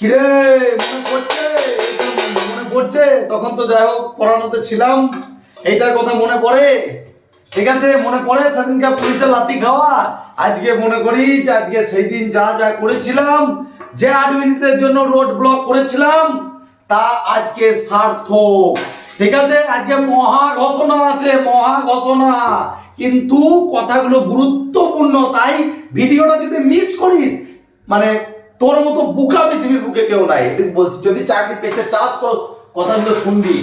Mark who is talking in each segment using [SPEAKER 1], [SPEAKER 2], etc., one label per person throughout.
[SPEAKER 1] কিরে, মনে পড়ছে? মনে পড়ছে? তখন তো যাই হোক, পড়ানোতে ছিলাম। এইটার কথা মনে পড়ে। ঠিক আছে, মনে পড়ে সেদিনকার পুলিশের লাতি খাওয়া। আজকে মনে করি যে আজকে সেই দিন যা যা করেছিলাম, যে আট মিনিটের জন্য রোড ব্লক করেছিলাম, তা আজকে সার্থক। ঠিক আছে, আজকে মহা ঘোষণা আছে, মহা ঘোষণা। কিন্তু কথাগুলো গুরুত্বপূর্ণ, তাই ভিডিওটা যদি মিস করিস মানে তোর মতো বুকা পৃথিবীর বুকে কেউ নাই। এটি বলছি, যদি চাকরি পেতে চাস তো কথাগুলো শুনবি।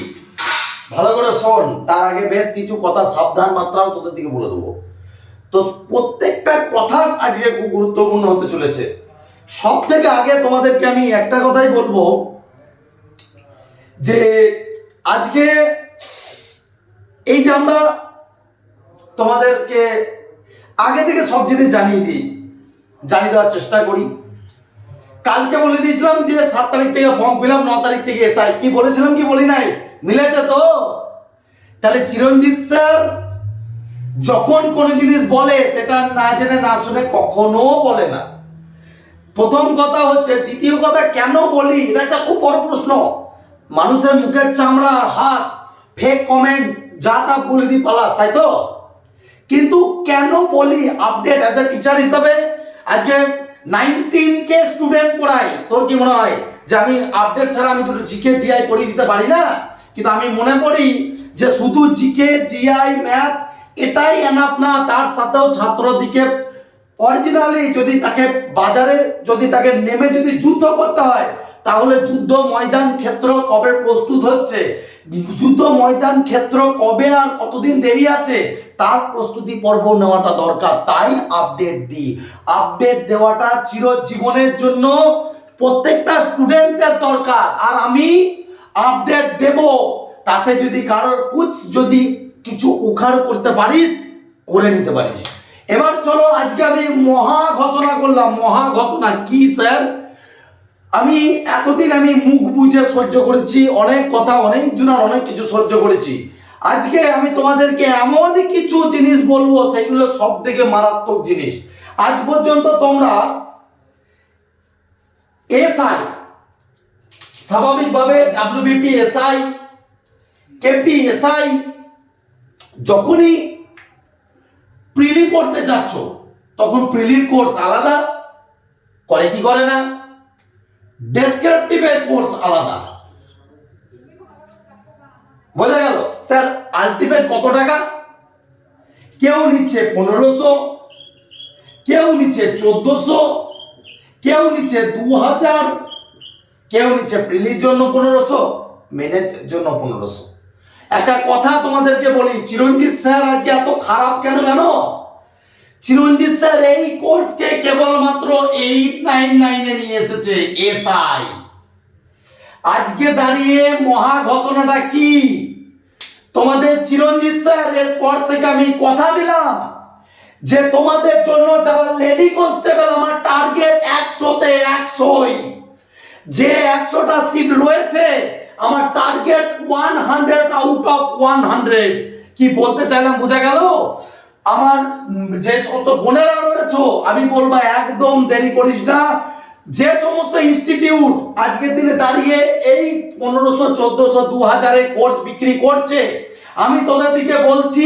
[SPEAKER 1] ভালো করে শোন, তার আগে বেশ কিছু কথা সাবধান মাত্রাও তোদের দিকে বলে দেবো। তো প্রত্যেকটা কথা আজকে খুব গুরুত্বপূর্ণ হতে চলেছে। সব থেকে আগে তোমাদেরকে আমি একটা কথাই বলব, যে আজকে এই যে আমরা তোমাদেরকে আগে থেকে সব জিনিস জানিয়ে দিই, জানিয়ে দেওয়ার চেষ্টা করি। কালকে বলে দিয়েছিলাম যে সাত তারিখ থেকে ফর্ম ফিলাম ন তারিখ থেকে এসআই। কি বলেছিলাম কি বলি নাই? মিলেছে তো? তাহলে চিরঞ্জিত স্যার, যখন কোনো জিনিস বলে, সেটা না জেনে, না শুনে কখনো বলে না। প্রথম কথা হচ্ছে, দ্বিতীয় কথা কেন বলি? এটা একটা খুব বড় প্রশ্ন। মানুষের মুখের চামড়া আর হাত ফেক কমেন্ট যা তা বলে দিই পালাস, তাই তো? কিন্তু কেন বলি? আপডেট অ্যাজ এ টিচার হিসাবে, আজকে নাইনটিন কে স্টুডেন্ট পড়াই তোর কি মনে হয় যে আমি আপডেট ছাড়া আমি দুটো জিকে জিআই পড়িয়ে দিতে পারি না? কিন্তু আমি মনে করি যে শুধু জিকে জিআই ম্যাথ এটাই এনাফ না, তার সাথেও ছাত্র দিকে অরিজিনালি যদি তাকে বাজারে যদি তাকে নেমে যদি যুদ্ধ করতে হয়, তাহলে যুদ্ধ ময়দান ক্ষেত্র কবে প্রস্তুত হচ্ছে? যুদ্ধ ময়দান ক্ষেত্র কবে আর কতদিন দেরি আছে? তার প্রস্তুতি পর্ব নেওয়াটা দরকার। তাই আপডেট দিই। আপডেট দেওয়াটা চিরজীবনের জন্য প্রত্যেকটা স্টুডেন্টের দরকার। আর আমি আপডেট দেব। তাতে যদি কারোর কুচ যদি কিছু উখাড় করতে পারিস, করে নিতে পারিস। এবার চলো, আজকে আমি মহা ঘোষণা করলাম। মহা ঘোষণা কি স্যার আমি এতদিন আমি মুখ বুঝে সহ্য করেছি, অনেক কথা, অনেক জনের অনেক কিছু সহ্য করেছি। আজকে আমি তোমাদেরকে এমন কিছু জিনিস বলব, সেগুলো সব থেকে মারাত্মক জিনিস। আজ পর্যন্ত তোমরা এসআই, স্বাভাবিকভাবে ডাব্লিউবিপি এসআই, কেপি এসআই, যখনই প্রিলি করতে যাচ্ছ, তখন প্রিলির কোর্স আলাদা, করে কি করে না? ডেসক্রিপটিভের কোর্স আলাদা। বোঝা গেল? স্যার আলটিমেট কত টাকা? কেউ নিচ্ছে পনেরোশো, কেউ নিচ্ছে চোদ্দশো, কেউ নিচ্ছে দু হাজার কেউ নিচ্ছে প্রিলির জন্য পনেরোশো মেনের জন্য পনেরোশো। একটা কথা তোমাদেরকে বলি, চিরঞ্জিত স্যার আজকে এত খারাপ কেন জানো? চিরঞ্জিত স্যার, এই কোর্সকে কেবলমাত্র এইট নাইন নাইনে নিয়ে এসেছে, এসআই। আজকে দাঁড়িয়ে মহা ঘোষণাটা কি? তোমাদের চিরঞ্জিত স্যার, এরপর থেকে আমি কথা দিলাম যে তোমাদের জন্য যারা লেডি কনস্টেবল আমার টার্গেট একশোতে একশোই। যে একশোটা সিট রয়েছে, আমার target one hundred out of one hundred কি বলতে চাইলাম, বোঝা গেল? আমার যে সমস্ত বোনেরা রয়েছ, আমি বলব একদম দেরি করিস না। যে সমস্ত ইনস্টিটিউট আজকের দিনে দাঁড়িয়ে এই পনেরোশো, চোদ্দশো দু হাজারে কোর্স বিক্রি করছে, আমি তোদের দিকে বলছি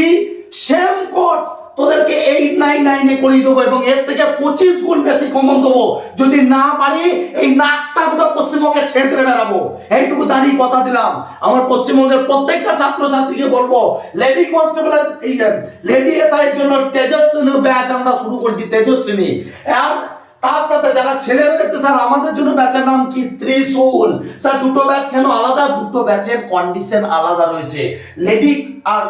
[SPEAKER 1] সেম কোর্স তোদেরকে এইট নাইন নাইনে করিয়ে দেবো এবং এর থেকে পঁচিশ গুণ বেশি কমন দেবো। যদি না পারি, এই নাকটা গোটা পশ্চিমবঙ্গে ছেঁচড়ে বেড়াবো। এইটুকু দাঁড়িয়ে কথা দিলাম। আমার পশ্চিমবঙ্গের প্রত্যেকটা ছাত্রছাত্রীকে বলব লেডি কনস্টেবল এই লেডি এসআই এর জন্য তেজস্বিনী ব্যাচ আমরা শুরু করছি, তেজস্বিনী। আর তার সাথে যারা ছেলে রয়েছে, স্যার, আমাদের জন্য ব্যাচের নাম কি? ত্রিশূল। স্যার, দুটো ব্যাচ কেন আলাদা? দুটো ব্যাচের কন্ডিশন আলাদা রয়েছে। লেডি আর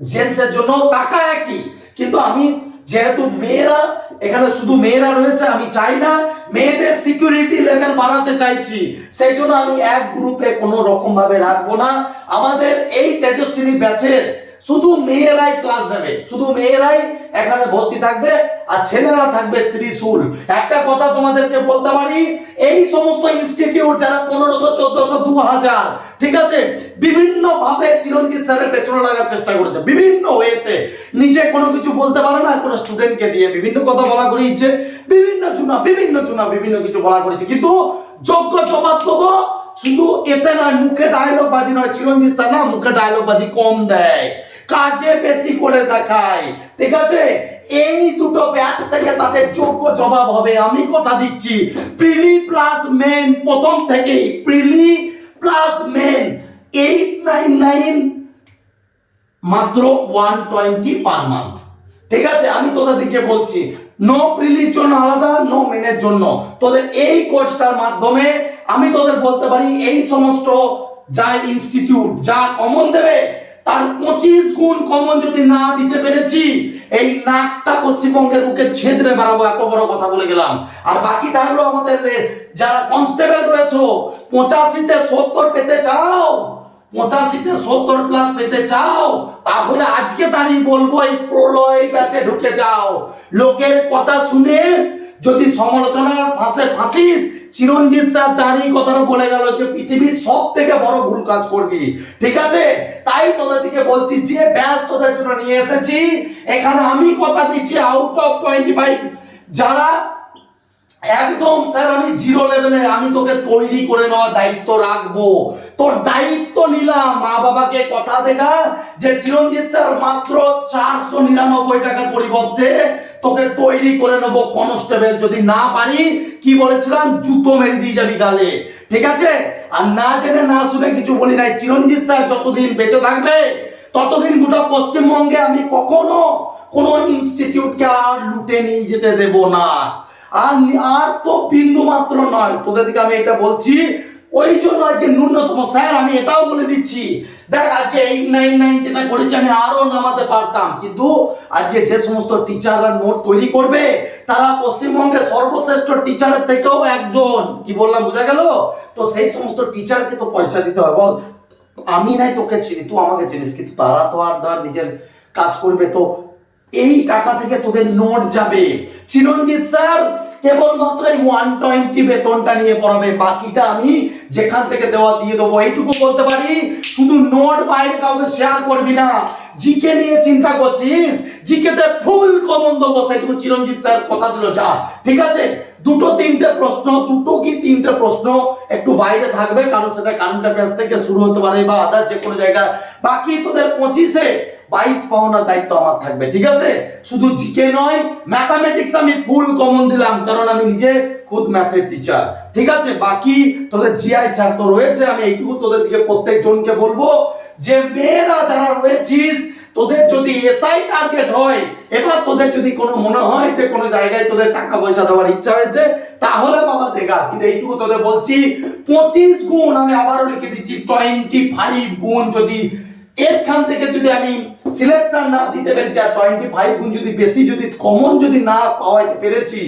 [SPEAKER 1] জেন্টসের জন্য টাকা একই। কিন্তু আমি যেহেতু মেয়েরা, এখানে শুধু মেয়েরা রয়েছে, আমি চাই না, মেয়েদের সিকিউরিটি লেভেল বাড়াতে চাইছি। সেই জন্য আমি এক গ্রুপে কোনো রকম ভাবে রাখব না। আমাদের এই তেজস্বিনী ব্যাচের শুধু মেয়েরাই ক্লাস নেবে, শুধু মেয়েরাই এখানে ভর্তি থাকবে আর ছেলেরা থাকবে ত্রিশূল। একটা কথা তোমাদেরকে বলতে পারি, এই সমস্ত ইনস্টিটিউট যারা পনেরোশো, চোদ্দশো দু হাজার ঠিক আছে বিভিন্ন ভাবে চিরঞ্জিত স্যারের পেছনে লাগার চেষ্টা করেছে, বিভিন্ন ওয়েতে। নিজে কোনো কিছু বলতে পারে না, কোনো স্টুডেন্টকে দিয়ে বিভিন্ন কথা বলা করিয়েছে, বিভিন্ন চুনা বিভিন্ন চুনা, বিভিন্ন কিছু বলা করেছে কিন্তু যোগ্য জবাব দেবো, শুধু এতে নয়, মুখে ডায়লগ বাজি নয়, চিরঞ্জিত স্যার না, মুখে ডায়লগ বাজি কম দেয়। কাজে বেশি করে দেখায়। ঠিক আছে? এই দুটো ব্যাচ থেকে তাদের যোগ্য জবাব হবে। আমি কথা দিচ্ছি, প্রিলি প্লাস মেন প্রথম থেকেই। Prelim plus main eight nine nine মাত্র ওয়ান টোয়েন্টি পার মান্থ। ঠিক আছে? আমি তোদের দিকে বলছি নো প্রিলির জন্য আলাদা নো মেনের জন্য। তোদের এই কোর্সটার মাধ্যমে আমি তোদের বলতে পারি, এই সমস্ত যা ইনস্টিটিউট যা কমন দেবে তার পঁচিশ গুণ কমন যদি না দিতে পেরেছি, এই নাকটা পশ্চিমবঙ্গের বুকে ছেঁচড়ে বেড়াবো, এত বড় কথা বলে গেলাম। আর বাকি থাকল আমাদের যারা কনস্টেবল রয়েছে, পঁচাশিতে সত্তর পেতে চাও, পঁচাশিতে সত্তর প্লাস পেতে চাও, তাহলে আজকে দাঁড়িয়ে বলব, এই প্রলয় ব্যাচে ঢুকে যাও। লোকের কথা শুনে যদি সমালোচনার ফাঁসে ফাঁসিস চিরঞ্জিত স্যার দাঁড়িয়ে কথাটা বলে গেল যে পৃথিবীর সব থেকে বড় ভুল কাজ করবি। ঠিক আছে? তাই তোদের দিকে বলছি, যে ব্যাস তোদের জন্য নিয়ে এসেছি, এখানে আমি কথা দিচ্ছি আউট অফ টোয়েন্টি ফাইভ যারা একদম, স্যার, আমি জিরো লেভেলে আমি তোকে তৈরি করে নেওয়ার দায়িত্ব রাখব। তোর দায়িত্ব নিলাম। মা বাবাকে কথা দেখা যে, চিরঞ্জিত স্যার, মাত্র চারশো নিরানব্বই টাকার পরিবর্তে তোকে তৈরি করে নেব কনস্টেবল যদি না পারি, কি বলেছিলাম? জুতো মেরে দিয়ে যাবি গালে। ঠিক আছে? আর না জেনে, না শুনে কিছু বলি নাই। চিরঞ্জিত স্যার, যতদিন বেঁচে থাকবে, ততদিন গোটা পশ্চিমবঙ্গে আমি কখনো কোনো ইনস্টিটিউটকে আর লুটে নিয়ে যেতে দেব না। আর আর তো বিন্দু মাত্র নয়। তোদের দিকে আমি এটা বলছি। ওই জন্য আজকে ন্যূনতম স্যার, আমি এটাও বলে দিচ্ছি। দেখ, আজকে এইট নাইন নাইন যেটা করেছি, আমি আরও নামাতে পারতাম। কিন্তু আজকে যে সমস্ত টিচাররা নোট তৈরি করবে, তারা পশ্চিমবঙ্গের সর্বশ্রেষ্ঠ টিচারের থেকেও একজন। কি বললাম, বোঝা গেল? তো সেই সমস্ত টিচারকে তো পয়সা দিতে হয়। বল, আমি নাই, তোকে চিনি, তুই আমাকে চিনিস, কিন্তু তারা তো আর ধর নিজের কাজ করবে। তো এই টাকা থেকে তোদের নোট যাবে। চিরঞ্জিত স্যার, কেবলমাত্র এই ওয়ান টোয়েন্টি বেতনটা নিয়ে পড়াবে। বাকিটা আমি যেখান থেকে দেওয়া দিয়ে দেবো, এইটুকু বলতে পারি, শুধু নোট বাইরে কাউকে শেয়ার করবি না। জিকে নিয়ে চিন্তা করছিস? জিকেতে ফুল কমন দেবো, সেটুকু চিরঞ্জিত স্যার কথা দিল, যা। ঠিক আছে? দুটো তিনটে প্রশ্ন, দুটো কি তিনটে প্রশ্ন একটু বাইরে থাকবে, কারণ সেটা কারেন্ট অ্যাফেয়ার্স থেকে শুরু হতে পারে বা আদার যে কোনো জায়গা বাকি তোদের পঁচিশে বাইশ পাওনার দায়িত্ব আমার থাকবে, ঠিক আছে? শুধু জিকে নয় ম্যাথামেটিক্স আমি ফুল কমন দিলাম, কারণ আমি নিজে খুদ ম্যাথের টিচার ঠিক আছে? বাকি তোদের জিআই স্যার তো রয়েছে, আমি এইটুকু তোদের দিকে প্রত্যেক জনকে বলব, যে মেয়েরা যারা রয়েছিস, তোদের যদি এসআই টার্গেট হয়, এবার তোদের যদি কোনো মনে হয় যে কোনো জায়গায় তোদের টাকা পয়সা দেওয়ার ইচ্ছা হয়েছে, তাহলে বাবা দেখা কিন্তু এইটুকু তোদের বলছি, পঁচিশ গুণ আমি আবারও লিখে দিচ্ছি টোয়েন্টি ফাইভ গুণ যদি এরখান থেকে যদি আমি সিলেকশন না দিতে পেরেছি আর টোয়েন্টি ফাইভ গুণ যদি বেশি যদি কমন যদি না পাওয়াইতে পেরেছি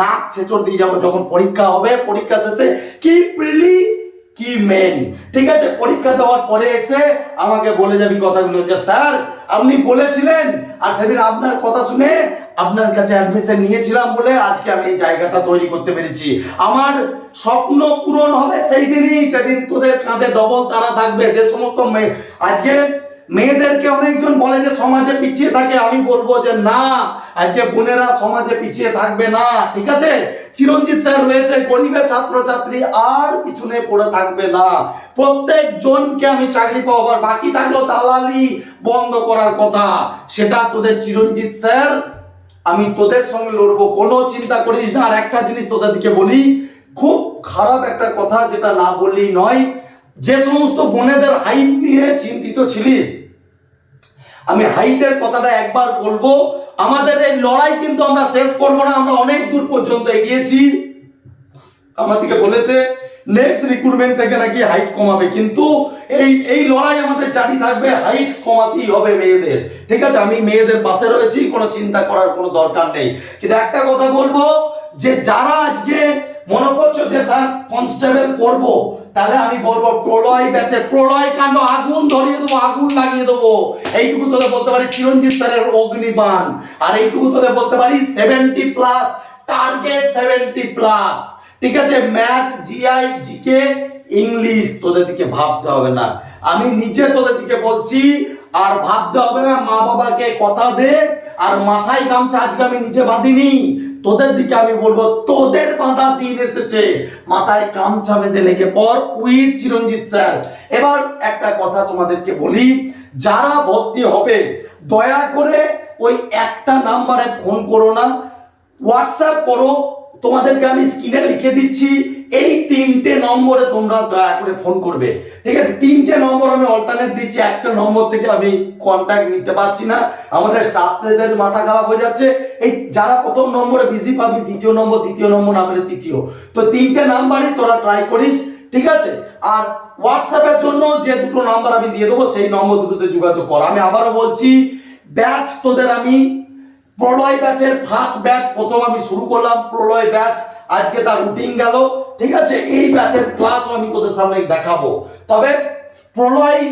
[SPEAKER 1] না ছেচর দিয়ে যাব যখন পরীক্ষা হবে, পরীক্ষা শেষে কি প্রিলি কি মেন ঠিক আছে, পরীক্ষা দেওয়ার পরে এসে আমাকে বলে যাবি কথাগুলো যে, স্যার, আপনি বলেছিলেন আর সেদিন আপনার কথা শুনে আপনার কাছে অ্যাডমিশন নিয়েছিলাম বলে আজকে আমি এই জায়গাটা তৈরি করতে পেরেছি। আমার স্বপ্ন পূরণ হবে সেই দিনই যেদিন তোদের কাঁধে ডবল তারা থাকবে, যে সমস্ত আজকে মেয়েদেরকে অনেকজন বলে যে সমাজে পিছিয়ে থাকে, আমি বলব যে না, আজকে বোনেরা সমাজে পিছিয়ে থাকবে না, ঠিক আছে? চিরঞ্জিত স্যার রয়েছে গরিবের ছাত্রছাত্রী আর পিছনে পড়ে থাকবে না। প্রত্যেক জনকে আমি চাকরি পাওয়ার বাকি থাকল দালালি বন্ধ করার কথা। সেটা তোদের চিরঞ্জিত স্যার, আমি তোদের সঙ্গে লড়বো, কোনো চিন্তা করিস না। আর একটা জিনিস তোদের দিকে বলি, খুব খারাপ একটা কথা যেটা না বললেই নয় যে সমস্ত বোনেদের হাইট নিয়ে চিন্তিত ছিলিস, আমি হাইটের কথাটা একবার বলব, আমাদের এই লড়াই কিন্তু আমরা শেষ করব না, আমরা অনেক দূর পর্যন্ত এগিয়েছি। আমাদেরকে বলেছে নেক্সট রিক্রুটমেন্ট থেকে নাকি হাইট কমাবে, কিন্তু এই এই লড়াই আমাদের জারি থাকবে হাইট কমাতেই হবে মেয়েদের। ঠিক আছে, আমি মেয়েদের পাশে রয়েছি, কোনো চিন্তা করার কোনো দরকার নেই। কিন্তু একটা কথা বলব, যে যারা আজকে মনে করছ যে স্যার কনস্টেবল করব তাহলে আমি বলব, প্রলয় ব্যাচে প্রলয় কাণ্ড, আগুন ধরিয়ে দেবো, আগুন লাগিয়ে দেবো। এইটুকু তোদের বলতে পারি চিরঞ্জিত স্যারের অগ্নিবাণ। আর এইটুকু তোদের বলতে পারি seventy plus target seventy plus ঠিক আছে? ম্যাথ জিআই জিকে ইংলিশ তোদের দিকে ভাবতে হবে না। আমি নিজে তোদের দিকে বলছি, আর ভাবতে হবে না মা বাবাকে কথা দে আর মাথায় গামছা আজকে আমি নিজে বাঁধিনি। তোদের দিকে আমি বলব, তোদের বাঁধা দিন এসেছে। মাথায় গামছা বেঁধে লেগে পর উইথ চিরঞ্জিত স্যার। এবার একটা কথা তোমাদেরকে বলি, যারা ভর্তি হবে, দয়া করে ওই একটা নাম্বারে ফোন করো না। হোয়াটসঅ্যাপ করো, তোমাদেরকে আমি স্ক্রিনে লিখে দিচ্ছি। এই তিনটে নম্বরে তোমরা দয়া করে ফোন করবে। ঠিক আছে? তিনটে নম্বর আমি অল্টারনেট দিচ্ছি, একটা নম্বর থেকে আমি কন্ট্যাক্ট নিতে পারছি না। আমাদের স্টাফদের মাথা খারাপ হয়ে যাচ্ছে। এই যারা প্রথম নম্বরে বিজি পাবি, দ্বিতীয় নম্বর দ্বিতীয় নম্বর না পেলে তৃতীয়। তো তিনটে নাম্বারই তোরা ট্রাই করিস, ঠিক আছে? আর হোয়াটসঅ্যাপের জন্য যে দুটো নাম্বার আমি দিয়ে দেবো, সেই নম্বর দুটোতে যোগাযোগ কর। আমি আবারও বলছি ব্যাচ তোদের আমি, প্রলয় ব্যাচের ফার্স্ট ব্যাচ প্রথম আমি শুরু করলাম। প্রলয় ব্যাচ আজকে তার রুটিন গেল। ঠিক আছে? এই ব্যাচের ক্লাসও আমি তোদের সামনে দেখাবো। তবে প্রলয়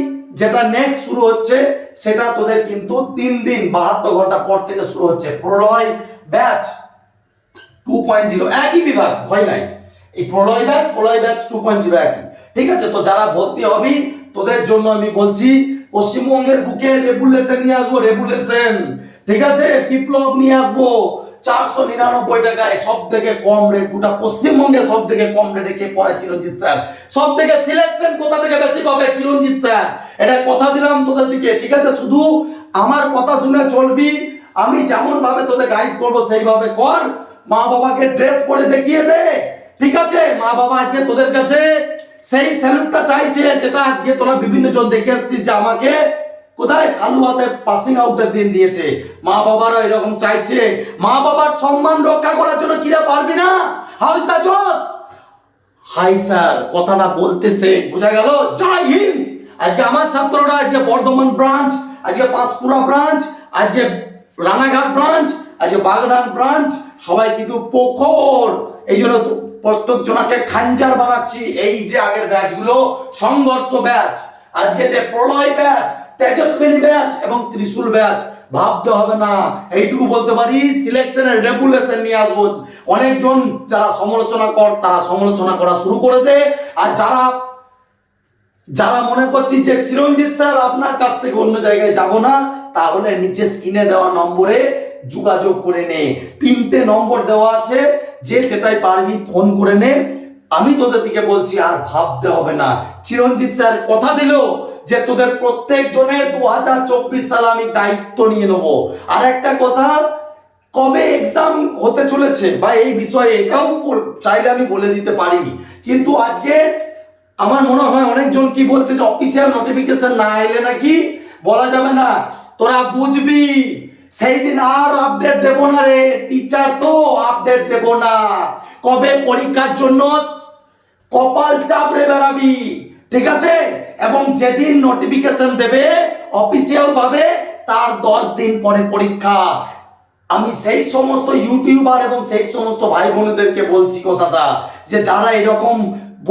[SPEAKER 1] যেটা নেক্সট শুরু হচ্ছে, সেটা তোদের কিন্তু তিন দিন বাহাত্তর ঘণ্টা পর থেকে শুরু হচ্ছে। Pralay batch two point zero একই বিভাগ, ভয় নাই। এই Pralay batch Pralay batch two point zero একই। ঠিক আছে? তো যারা ভর্তি হবি, তোদের জন্য আমি বলছি, পশ্চিমবঙ্গের বুকে রেগুলেশন নিয়ে আসব রেগুলেশন ঠিক আছে? বিপ্লব নিয়ে আসব। চারশো নিরানব্বই টাকায় সব থেকে কম রেট গোটা পশ্চিমবঙ্গে সব থেকে কম রেটে কে পড়ায় চিরঞ্জিত স্যার? সব থেকে সিলেকশন কোথা থেকে বেশি পাবে চিরঞ্জিত স্যার? এটা কথা দিলাম তোদের দিকে, ঠিক আছে? শুধু আমার কথা শুনে চলবি, আমি যেমন ভাবে তোদের গাইড করব সেইভাবে কর। মা বাবাকে ড্রেস পরে দেখিয়ে দে, ঠিক আছে? মা বাবা আজকে তোদের কাছে। সেই স্যালুটটা চাইছে যেটা আজকে তোরা বিভিন্ন জন দেখে এসছিস যে আমাকে কোথায় সালুয়াতে পাসিং আউটের দিন দিয়েছে? মা বাবারা এরকম চাইছে। মা বাবার সম্মান রক্ষা করার জন্য কিরা পারবি না? হাউস দা জোস হাই স্যার কথাটা বলতেছে। বোঝা গেল? জয় হিন্দ! আজকে আমার ছাত্ররা, আজকে বর্ধমান ব্রাঞ্চ আজকে পাঁশকুড়া ব্রাঞ্চ আজকে রানাঘাট ব্রাঞ্চ আজকে বাগধান ব্রাঞ্চ সবাই কিন্তু পোখর। এই জন্য তো প্রত্যেক জনাকে খাঞ্জার বানাচ্ছি। এই যে আগের ব্যাচগুলো সংঘর্ষ ব্যাচ আজকে যে প্রলয় ব্যাচ তেজস্বিনী ব্যাচ এবং ত্রিশূল ব্যাচ। ভাবতে হবে না, এইটুকু বলতে পারি, সিলেকশনের রেগুলেশন নিয়ে আসব। অনেকজন যারা সমালোচনা কর, তারা সমালোচনা করা শুরু করে দে। আর যারা যারা মনে করছি যে চিরঞ্জিত স্যার আপনার কাছ থেকে অন্য জায়গায় যাব না, তাহলে নিচে স্ক্রিনে দেওয়া নম্বরে যোগাযোগ করে নে। তিনটে নম্বর দেওয়া আছে, যে যেটাই পারবি ফোন করে নে। আমি তোদের দিকে বলছি, আর ভাবতে হবে না। চিরঞ্জিত স্যার কথা দিল যে তোদের প্রত্যেক জনের দু হাজার চব্বিশ সালে আমি দায়িত্ব নিয়ে নেব। আর একটা কথা, কবে এক্সাম হতে চলেছে বা এই বিষয়ে এটাও চাইলে আমি বলে দিতে পারি। কিন্তু আজকে আমার মনে হয় অনেকজন কি বলছে যে অফিসিয়াল নোটিফিকেশন না এলে নাকি বলা যাবে না। তোরা বুঝবি, সেই দিন আর আপডেট দেবো না রে। টিচার তো আপডেট দেবো না। কবে পরীক্ষার জন্য কপাল চাপড়ে বেড়াবি? ঠিক আছে? এবং যেদিন নোটিফিকেশন দেবে অফিসিয়াল ভাবে তার দশ দিন পরে পরীক্ষা। আমি সেই সমস্ত ইউটিউবার এবং সেই সমস্ত ভাই বোনদেরকে বলছি কথাটা। যে যারা এরকম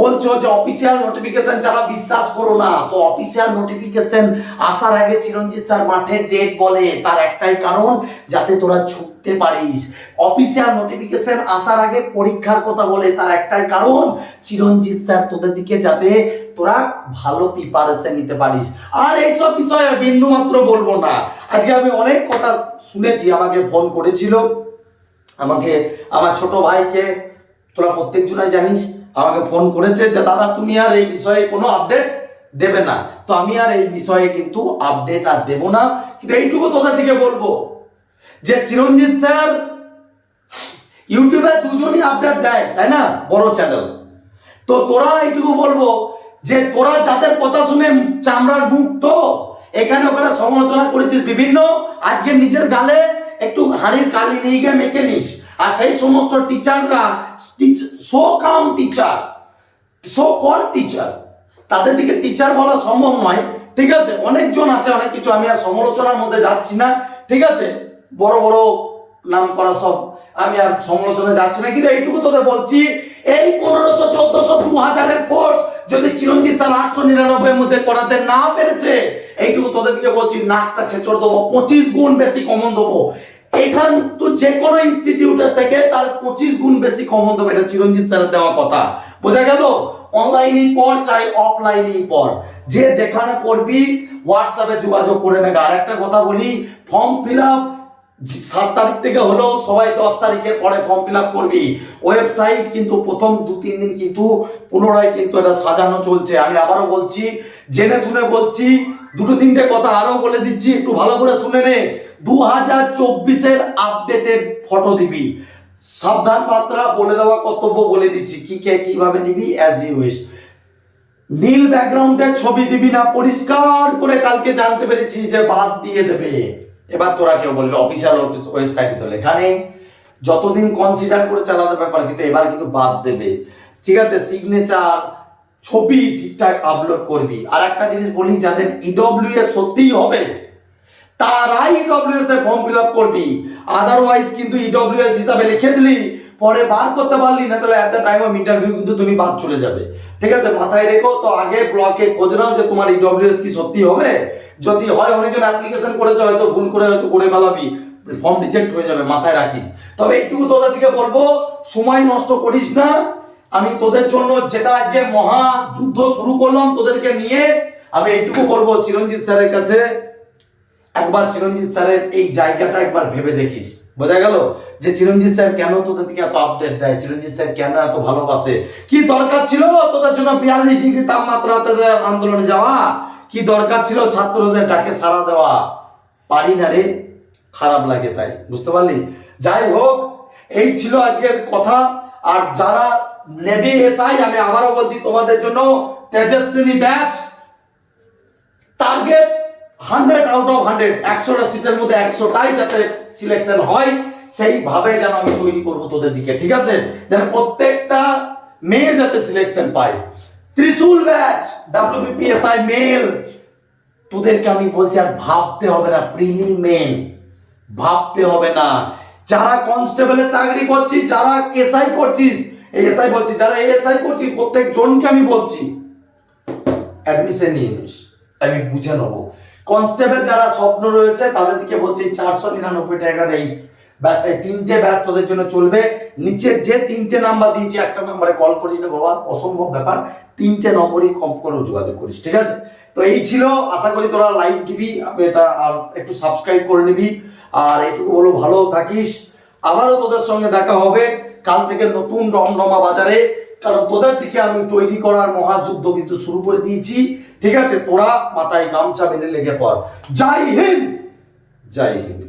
[SPEAKER 1] বলছো যে অফিসিয়াল নোটিফিকেশন যারা বিশ্বাস করো না, তো অফিসিয়াল নোটিফিকেশন আসার আগে চিরঞ্জিত স্যার মাঠের ডেট বলে। তার একটাই কারণ, যাতে তোরা ছুটতে পারিস। অফিসিয়াল নোটিফিকেশন আসার আগে পরীক্ষার কথা বলে, তার একটাই কারণ, চিরঞ্জিত স্যার তোদের দিকে যাতে তোরা ভালো প্রিপারেশন নিতে পারিস। আর এইসব বিষয়ে বিন্দু মাত্র বলব না। আজকে আমি অনেক কথা শুনেছি, আমাকে ফোন করেছিল। আমাকে, আমার ছোট ভাইকে তোরা প্রত্যেকজনাই জানিস, আমাকে ফোন করেছে যে, দাদা, তুমি আর এই বিষয়ে কোনো আপডেট দেবে না। তো আমি আর এই বিষয়ে কিন্তু আপডেট আর দেব না। কিন্তু এইটুকু তোদের দিকে বলব যে, চিরঞ্জিত স্যার, ইউটিউবে দুজনই আপডেট দেয়, তাই না? বড় চ্যানেল তো তোরা এইটুকু বলব যে, তোরা যাদের কথা শুনে চামড়ার মুখ তো, এখানে ওখানে সমালোচনা করেছিস বিভিন্ন, আজকে নিজের গালে একটু হাড়ির কালি নিয়ে গিয়ে মেখে নিস। আর সেই সমস্ত টিচাররা so come teacher so call teacher তাদের দিকে টিচার বলা সম্ভব নয়, ঠিক আছে? অনেকজন আছে, অনেক কিছু। আমি আর সমালোচনার মধ্যে যাচ্ছি না, ঠিক আছে? বড় বড় নাম করা সব। আমি আর সমালোচনা যাচ্ছি না, কিন্তু এইটুকু তোদের বলছি, এই পনেরোশো, চোদ্দশো দু হাজারের কোর্স যদি চিরঞ্জিত স্যার আটশো নিরানব্বই মধ্যে করাতে না পেরেছে, এইটুকু তোদের দিকে বলছি, নাকটা ছেচড় দেবো, পঁচিশ গুণ বেশি কমন দেবো। এখান তো যে কোনো ইনস্টিটিউটের থেকে তার পঁচিশ গুণ বেশি দেবো এটা চিরঞ্জিত স্যারের দেওয়া কথা। বোঝা গেল? অনলাইনই পর চাই অফলাইনই পর যে যেখানে পড়বি হোয়াটসঅ্যাপে যোগাযোগ করে নেবে। আর একটা কথা বলি ফর্ম ফিল আপ সাত তারিখ থেকে হলো সবাই দশ তারিখের পরে ফর্ম ফিল আপ করবি। ওয়েবসাইট কিন্তু প্রথম দু, তিন দিন কিন্তু পুনরায় কিন্তু এটা সাজানো চলছে। আমি আবারও বলছি, জেনে শুনে বলছি, দুটো তিনটে কথা আরও বলে দিচ্ছি। একটু ভালো করে শুনে নে। দু হাজার চব্বিশের আপডেটেড ফটো দিবি। সাবধান মাত্রা, বলে দেওয়া কর্তব্য, বলে দিচ্ছি। কি কে কীভাবে নিবি? অ্যাজ ইউ উইশ নীল ব্যাকগ্রাউন্ডের ছবি দিবি না, পরিষ্কার করে কালকে জানতে পেরেছি যে বাদ দিয়ে দেবে। এবার তোরা কেউ বলবে অফিসিয়াল ওয়েবসাইটে তো লেখা নেই। যতদিন কনসিডার করে চালাতে ব্যাপার, কিন্তু এবার কিন্তু বাদ দেবে। ঠিক আছে সিগনেচার ছবি ঠিকঠাক আপলোড করবি। আর একটা জিনিস বলি, যাদের ইডব্লিউ এস সত্যিই হবে তারাই ইডব্লিউএস এ ফর্ম ফিল আপ করবি। আদারওয়াইজ কিন্তু ইডব্লিউএস হিসাবে লিখে দিলি, পরে বার করতে পারলি না তাহলে এত টাইম অফ ইন্টারভিউ কিন্তু তুমি বাদ চলে যাবে। ঠিক আছে? মাথায় রেখো, তো আগে ব্লকে খোঁজ নাও যে তোমার ইডব্লিউএস কি সত্যি হবে। যদি হয়, অনেকজন অ্যাপ্লিকেশন করেছে, হয়তো ভুল করে হয়তো করে ফেলাবি। ফর্ম রিজেক্ট হয়ে যাবে, মাথায় রাখিস। তবে এইটুকু তোদের দিকে বলব, সময় নষ্ট করিস না। আমি তোদের জন্য যেটা আজকে মহা যুদ্ধ শুরু করলাম, তোদেরকে নিয়ে আমি এইটুকু বলব। চিরঞ্জিত স্যারের কাছে একবার চিরঞ্জিত স্যারের এই জায়গাটা একবার ভেবে দেখিস। বোঝা গেল? যে চিরঞ্জিত স্যার কেন তোদের দিকে এত আপডেট দেয়? চিরঞ্জিত স্যার কেন এত ভালোবাসে? কি দরকার ছিল তোদের জন্য বিয়াল্লিশ ডিগ্রি তাপমাত্রাতে আন্দোলনে যাওয়া? কি দরকার ছিল ছাত্রদের ডাকে সাড়া দেওয়া? পারি না রে। খারাপ লাগে তাই। বুঝতে পারলি? যাই হোক, এই ছিল আজকের কথা। আর যারা লেডি এসআই, আমি আবারও বলছি, তোমাদের জন্য Tejaswini batch hundred out of hundred একশোটা সিটের মধ্যে একশোটাই যাতে সিলেকশন হয়, সেইভাবে যেন আমি তৈরি করব তোদের দিকে, ঠিক আছে? যেন প্রত্যেকটা মেয়ে যাতে সিলেকশন পায়। ত্রিশূল ব্যাচ ডাব্লিউবিপিএসআই মেল তোদেরকে আমি বলছি, আর ভাবতে হবে না প্রিলিমেন ভাবতে হবে না। যারা কনস্টেবলে চাকরি করছিস, যারা এসআই করছিস এসআই বলছি, যারা এসআই করছিস প্রত্যেক জনকে আমি বলছি অ্যাডমিশন নিয়ে নিস। আমি বুঝে নেব। কনস্টেবল যারা স্বপ্ন রয়েছে তাদের দিকে বলছি চারশো নিরানব্বই টাকার এই ব্যাস, এই তিনটে ব্যাস তোদের জন্য চলবে। নিচের যে তিনটে নাম্বার দিয়েছি, একটা নাম্বারে কল করিস না বাবা, অসম্ভব ব্যাপার। তিনটে নম্বরই কম করে, যোগাযোগ করিস, ঠিক আছে? তো এই ছিল, আশা করি তোরা লাইক দিবি এটা আর একটু সাবস্ক্রাইব করে নিবি। আর এটুকু বলো, ভালো থাকিস। আবারও তোদের সঙ্গে দেখা হবে কাল থেকে নতুন রমরমা বাজারে। কারণ তোদের দিকে আমি তৈরি করার মহাযুদ্ধ কিন্তু শুরু করে দিয়েছি। ঠিক আছে, তোরা মাথায় গামছা বেঁধে লেগে পড়। জয় হিন্দ! জয় হিন্দ।